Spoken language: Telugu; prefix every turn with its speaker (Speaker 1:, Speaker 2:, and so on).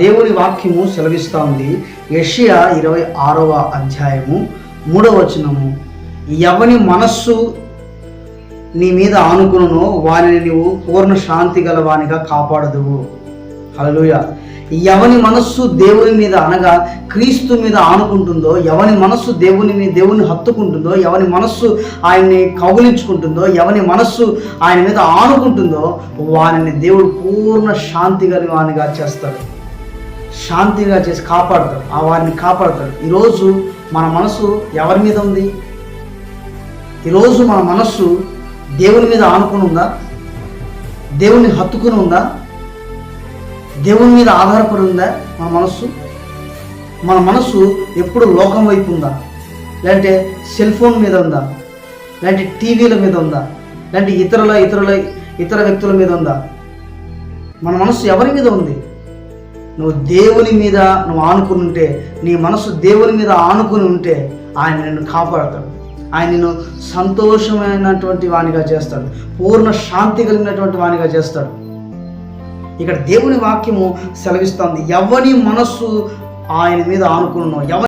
Speaker 1: దేవుని వాక్యము సెలవిస్తూ ఉంది. యషియా ఇరవై ఆరవ అధ్యాయము మూడవ వచనము. ఎవని మనస్సు నీ మీద ఆనుకును వారిని నీవు పూర్ణ శాంతి గల వానిగా కాపాడదువు. హల్లెలూయా. ఎవని మనస్సు దేవుని మీద అనగా క్రీస్తు మీద ఆనుకుంటుందో ఎవని మనస్సు దేవుని మీద దేవుని హత్తుకుంటుందో ఎవని మనస్సు ఆయన్ని కౌగులించుకుంటుందో ఎవని మనస్సు ఆయన మీద ఆనుకుంటుందో వారిని దేవుడు పూర్ణ శాంతి గల వానిగా చేస్తాడు. శాంతిగా చేసి కాపాడతాడు ఆ వారిని కాపాడతాడు. ఈరోజు మన మనసు ఎవరి మీద ఉంది? ఈరోజు మన మనస్సు దేవుని మీద ఆనుకుని ఉందా? దేవుని హత్తుకుని ఉందా? దేవుని మీద ఆధారపడి ఉందా మన మనస్సు? మన మనస్సు ఎప్పుడు లోకం వైపు ఉందా? లేదంటే సెల్ ఫోన్ మీద ఉందా? లేదంటే టీవీల మీద ఉందా? లేదంటే ఇతరుల ఇతరుల ఇతర వ్యక్తుల మీద ఉందా? మన మనస్సు ఎవరి మీద ఉంది? నువ్వు దేవుని మీద నువ్వు ఆనుకుని ఉంటే నీ మనసు దేవుని మీద ఆనుకుని ఉంటే ఆయన నిన్ను కాపాడతాడు. ఆయన నిన్ను సంతోషమైనటువంటి వానిగా చేస్తాడు. పూర్ణ శాంతి కలిగినటువంటి వానిగా చేస్తాడు. ఇక్కడ దేవుని వాక్యము సెలవిస్తుంది. ఎవరి మనస్సు ఆయన మీద ఆనుకున్నావు ఎవరి